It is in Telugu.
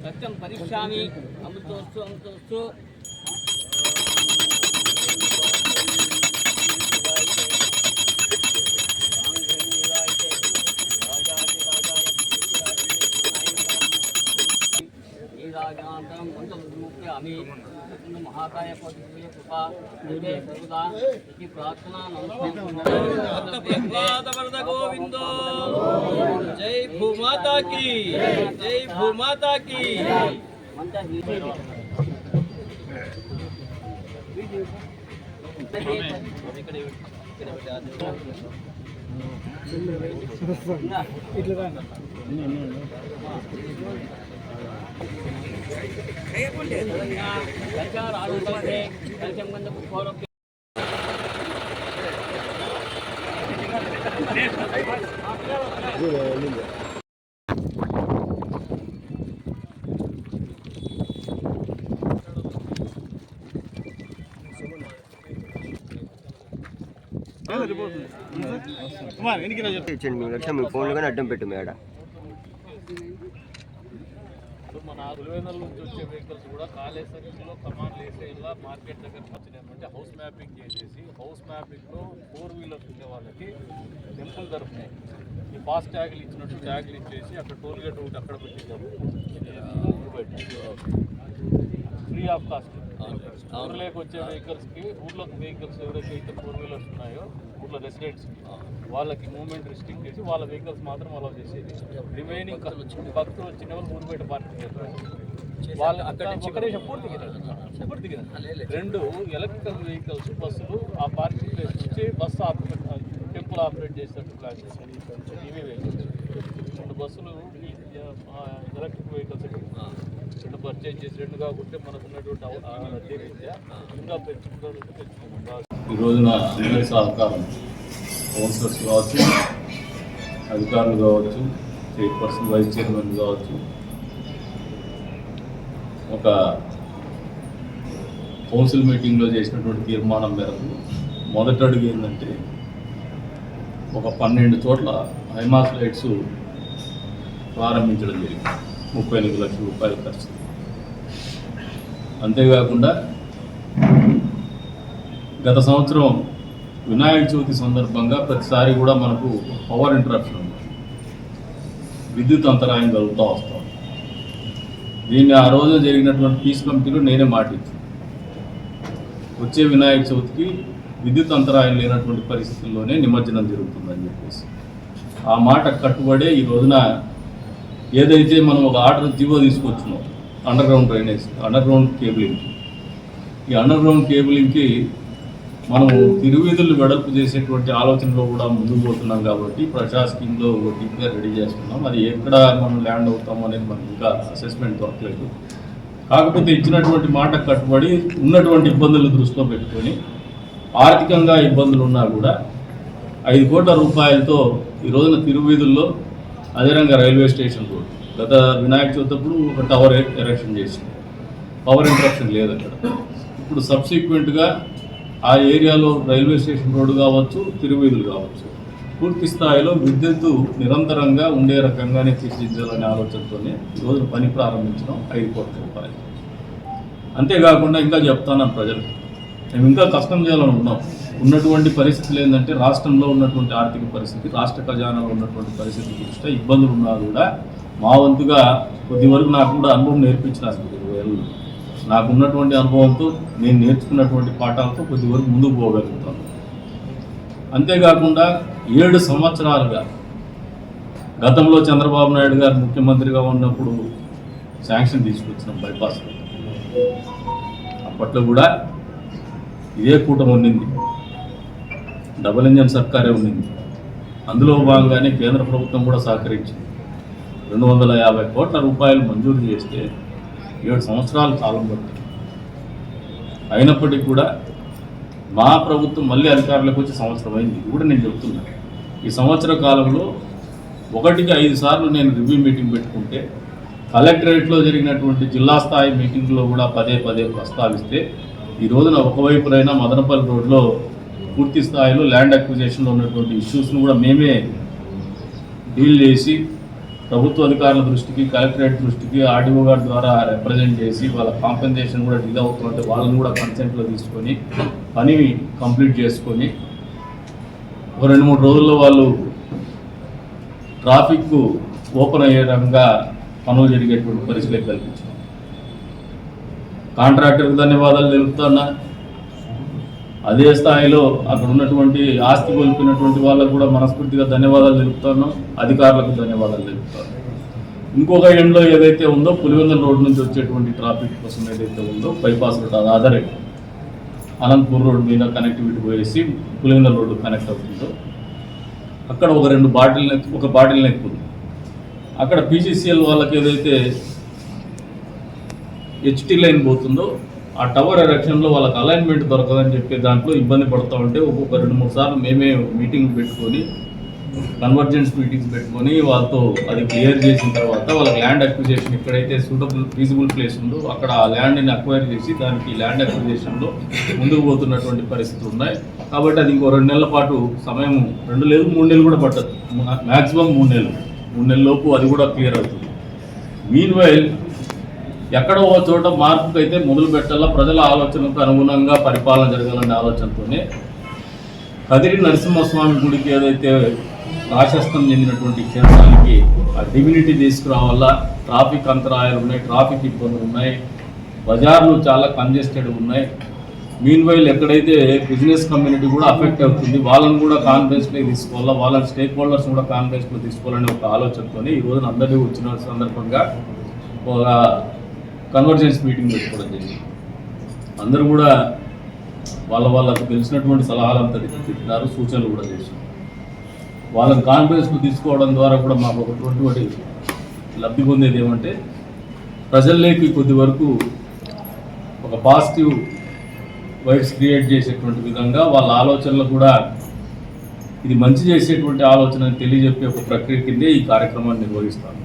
సత్యం పరీక్షామి అమృతోస్తు అమృతోస్తు আমি కృష్ణ మహాకాయ పద్ధతి కృప నువ్వే కలుగుదా ఈ ప్రార్థన గోవిందో. ఇట్లా కి జై భూమాతా కి ఇచ్చండి మీ లక్ష్యం మీ ఫోన్లు కానీ అడ్డం పెట్టు మేడ మన పులివెందుల నుంచి వచ్చే వెహికల్స్ కూడా కాళేశ్వరంలో కమాన్ లేసేలా మార్కెట్ దగ్గర వచ్చినాయంటే హౌస్ మ్యాపింగ్ చేసేసి హౌస్ మ్యాపింగ్లో ఫోర్ వీలర్స్ ఉండే వాళ్ళకి టెంపుల్ తరఫున ఈ ఫాస్ట్ ట్యాగులు ఇచ్చినట్టు ట్యాగులు ఇచ్చేసి అక్కడ టోల్ గేట్ ఒకటి అక్కడ పెట్టించారు. ఫ్రీ ఆఫ్ కాస్ట్ ఊర్లోకి వచ్చే వెహికల్స్కి ఊర్లో వెహికల్స్ ఎవరైతే అయితే ఫోర్ వీలర్స్ ఉన్నాయో ఊర్లో రెసిడెంట్స్ వాళ్ళకి మూవ్మెంట్ రిస్ట్రిక్ట్ చేసి వాళ్ళ వెహికల్స్ మాత్రం అలౌ చేసేది. రిమైనింగ్ భక్తులు వచ్చిన వాళ్ళు ఊరు బయట పార్కింగ్ చేస్తారు వాళ్ళు అక్కడ ఇక్కడే పూర్తిగా పూర్తిగా రెండు ఎలక్ట్రికల్ వెహికల్స్ బస్సులు ఆ పార్కింగ్ ప్లేస్ నుంచి బస్సు ఆపరేట్ టెంపుల్ ఆపరేట్ చేసేటట్టు ప్లాన్ చేస్తారు ఇవి వెహికల్స్ రెండు బస్సులు ఈ ఎలక్ట్రిక్ వెహికల్స్ రెండు పర్చేజ్ చేసి రెండు కాకుంటే మనకు ఉన్నటువంటి ఇంకా పెంచుకోవాలంటే పెంచుకుంటాం ఈ రోజున అందరి సహకారం కౌన్సిలర్స్ కావచ్చు అధికారులు కావచ్చు చైర్పర్సన్ వైస్ చైర్మన్ కావచ్చు. ఒక కౌన్సిల్ మీటింగ్లో చేసినటువంటి తీర్మానం మేరకు మొదటి అడుగు ఏంటంటే ఒక పన్నెండు చోట్ల హైమాస్ లైట్స్ ప్రారంభించడం జరిగింది. ముప్పై ఎనిమిది లక్షల రూపాయల ఖర్చు. అంతేకాకుండా గత సంవత్సరం వినాయక చవితి సందర్భంగా ప్రతిసారి కూడా మనకు పవర్ ఇంటరప్షన్ ఉంది. విద్యుత్ అంతరాయం కలుగుతూ వస్తాం దీన్ని ఆ రోజు జరిగినటువంటి పీస్ కమిటీలో నేనే మాటించాను వచ్చే వినాయక చవితికి విద్యుత్ అంతరాయం లేనటువంటి పరిస్థితుల్లోనే నిమజ్జనం జరుగుతుందని చెప్పేసి. ఆ మాట కట్టుబడే ఈ రోజున ఏదైతే మనం ఒక ఆర్డర్ జీవో తీసుకొచ్చినాం under ground drainage under ground cabling ఈ అండర్ గ్రౌండ్ కేబులింగ్కి మనము తిరువీధులు వెడల్పు చేసేటువంటి ఆలోచనలో కూడా ముందుకు పోతున్నాం కాబట్టి ప్రజా స్కీమ్లో డీప్గా రెడీ చేస్తున్నాం. అది ఎక్కడ మనం ల్యాండ్ అవుతాం అనేది మనకి ఇంకా అసెస్మెంట్ దొరకలేదు. కాకపోతే ఇచ్చినటువంటి మాట కట్టుబడి ఉన్నటువంటి ఇబ్బందులు దృష్టిలో పెట్టుకొని ఆర్థికంగా ఇబ్బందులు ఉన్నా కూడా ఐదు కోట్ల రూపాయలతో ఈ రోజున తిరువీధుల్లో అదేవిధంగా రైల్వే స్టేషన్ రోడ్. గత వినాయక చవితప్పుడు ఒక టవర్ ఎరక్షన్ చేసింది. పవర్ ఇంటరప్షన్ లేదు అక్కడ. ఇప్పుడు సబ్సిక్వెంట్గా ఆ ఏరియాలో రైల్వే స్టేషన్ రోడ్డు కావచ్చు తిరువీధులు కావచ్చు పూర్తి స్థాయిలో విద్యుత్తు నిరంతరంగా ఉండే రకంగానే తీర్చిదిద్దాలనే ఆలోచనతోనే ఈరోజు పని ప్రారంభించడం ఐదు కోట్ల రూపాయలు. అంతేకాకుండా ఇంకా చెప్తాను ప్రజలకు. మేము ఇంకా కష్టం చేయాలని ఉన్నాం. ఉన్నటువంటి పరిస్థితులు ఏంటంటే రాష్ట్రంలో ఉన్నటువంటి ఆర్థిక పరిస్థితి రాష్ట్ర ఖజానాలో ఉన్నటువంటి పరిస్థితి దృష్ట్యా ఇబ్బందులు ఉన్నా కూడా మా వంతుగా కొద్ది వరకు నాకు కూడా అనుభవం నేర్పించిన ఇరవై నాకు ఉన్నటువంటి అనుభవంతో నేను నేర్చుకున్నటువంటి పాఠాలతో కొద్ది వరకు ముందుకు పోగలుగుతాను. అంతేకాకుండా ఏడు సంవత్సరాలుగా గతంలో చంద్రబాబు నాయుడు గారు ముఖ్యమంత్రిగా ఉన్నప్పుడు శాంక్షన్ తీసుకొచ్చిన బైపాస్ అప్పట్లో కూడా ఇదే కూటమి ఉండింది డబుల్ ఇంజన్ సర్కారే ఉండింది అందులో భాగంగానే కేంద్ర ప్రభుత్వం కూడా సహకరించింది. రెండు వందల యాభై కోట్ల రూపాయలు మంజూరు చేస్తే ఏడు సంవత్సరాలు కాలం పట్టింది అయినప్పటికీ కూడా మా ప్రభుత్వం మళ్ళీ అధికారులకు వచ్చి సంవత్సరం అయింది. ఇది కూడా నేను చెప్తున్నా. ఈ సంవత్సర కాలంలో ఒకటికి ఐదు సార్లు నేను రివ్యూ మీటింగ్ పెట్టుకుంటే కలెక్టరేట్లో జరిగినటువంటి జిల్లా స్థాయి మీటింగ్లో కూడా పదే పదే ప్రస్తావిస్తే ఈ రోజున ఒకవైపునైనా మదనపల్లి రోడ్లో పూర్తి స్థాయిలో ల్యాండ్ అక్విజేషన్లో ఉన్నటువంటి ఇష్యూస్ను కూడా మేమే డీల్ చేసి ప్రభుత్వ అధికారుల దృష్టికి కలెక్టరేట్ దృష్టికి ఆర్డీఓ గారి ద్వారా రిప్రజెంట్ చేసి వాళ్ళ కాంపెన్సేషన్ కూడా డిలే అవుతుంటే వాళ్ళని కూడా కన్సెంట్లో తీసుకొని పని కంప్లీట్ చేసుకొని ఒక రెండు మూడు రోజుల్లో వాళ్ళు ట్రాఫిక్ ఓపెన్ అయ్యే రకంగా పనులు జరిగేటువంటి పరిస్థితులు కల్పించారు. కాంట్రాక్టర్కి ధన్యవాదాలు తెలుపుతున్నా. అదే స్థాయిలో అక్కడ ఉన్నటువంటి ఆస్తి కోల్పోయినటువంటి వాళ్ళకు కూడా మనస్ఫూర్తిగా ధన్యవాదాలు తెలుపుతున్నాం. అధికారులకు ధన్యవాదాలు తెలుపుతాను ఇంకొక ఎండ్లో ఏదైతే ఉందో పులివెందుల రోడ్ నుంచి వచ్చేటువంటి ట్రాఫిక్ కోసం ఏదైతే ఉందో బైపాస్ రోడ్ ఆధార్ ఆధారే. అనంతపూర్ రోడ్ మీద కనెక్టివిటీ పోయేసి పులివెందుల రోడ్డు కనెక్ట్ అవుతుందో. అక్కడ ఒక రెండు బాటిల్ నెక్ ఒక బాటిల్ నెక్ ఉంది. అక్కడ పీసీసీఎల్ వాళ్ళకి ఏదైతే హెచ్టీ లైన్ పోతుందో ఆ టవర్ ఎరక్షన్లో వాళ్ళకి అలైన్మెంట్ దొరకదని చెప్పి దాంట్లో ఇబ్బంది పడుతూ ఉంటే ఒక్కొక్క రెండు మూడు సార్లు మేమే మీటింగ్ పెట్టుకొని కన్వర్జెన్స్ మీటింగ్స్ పెట్టుకొని వాళ్ళతో అది క్లియర్ చేసిన తర్వాత వాళ్ళకి ల్యాండ్ అక్విజేషన్ ఎక్కడైతే సూటబుల్ ఫీజిబుల్ ప్లేస్ ఉందో అక్కడ ఆ ల్యాండ్ని అక్వైర్ చేసి దానికి ల్యాండ్ అక్విజేషన్లో ముందుకు పోతున్నటువంటి పరిస్థితులు ఉన్నాయి. కాబట్టి అది ఇంకో రెండు నెలల పాటు సమయం రెండు లేదు మూడు నెలలు కూడా పట్టదు. మ్యాక్సిమం మూడు నెలలు. మూడు నెలల లోపు అది కూడా క్లియర్ అవుతుంది. మీన్ వైల్ ఎక్కడో ఒక చోట మార్పుకు అయితే మొదలు పెట్టాలా? ప్రజల ఆలోచనకు అనుగుణంగా పరిపాలన జరగాలనే ఆలోచనతోనే కదిరి నరసింహస్వామి గుడికి ఏదైతే ప్రాశస్తం చెందినటువంటి క్షేత్రానికి ఆ డిమ్యూనిటీ తీసుకురావాలా? ట్రాఫిక్ అంతరాయాలు ఉన్నాయి ట్రాఫిక్ ఇబ్బందులు ఉన్నాయి బజార్లు చాలా కంజెస్టెడ్ ఉన్నాయి. మీన్ వైల్ ఎక్కడైతే బిజినెస్ కమ్యూనిటీ కూడా అఫెక్ట్ అవుతుంది వాళ్ళని కూడా కాన్ఫరెన్స్లో తీసుకోవాలా? వాళ్ళని స్టేక్ హోల్డర్స్ కూడా కాన్ఫరెన్స్లో తీసుకోవాలనే ఒక ఆలోచనతోనే ఈ రోజున అందరినీ వచ్చిన సందర్భంగా ఒక కన్వర్జెన్స్ మీటింగ్ పెట్టుకోవడం జరిగింది. అందరూ కూడా వాళ్ళ వాళ్ళకు తెలిసినటువంటి సలహాలు అంతా సూచనలు కూడా చేశారు. వాళ్ళని కాన్ఫరెన్స్కు తీసుకోవడం ద్వారా కూడా మాకు ఒకటువంటి లబ్ధి పొందేది ఏమంటే ప్రజల్లోకి కొద్ది వరకు ఒక పాజిటివ్ వైబ్స్ క్రియేట్ చేసేటువంటి విధంగా వాళ్ళ ఆలోచనలు కూడా ఇది మంచి చేసేటువంటి ఆలోచన తెలియజెప్పే ఒక ప్రక్రియ కిందే ఈ కార్యక్రమాన్ని నిర్వహిస్తాను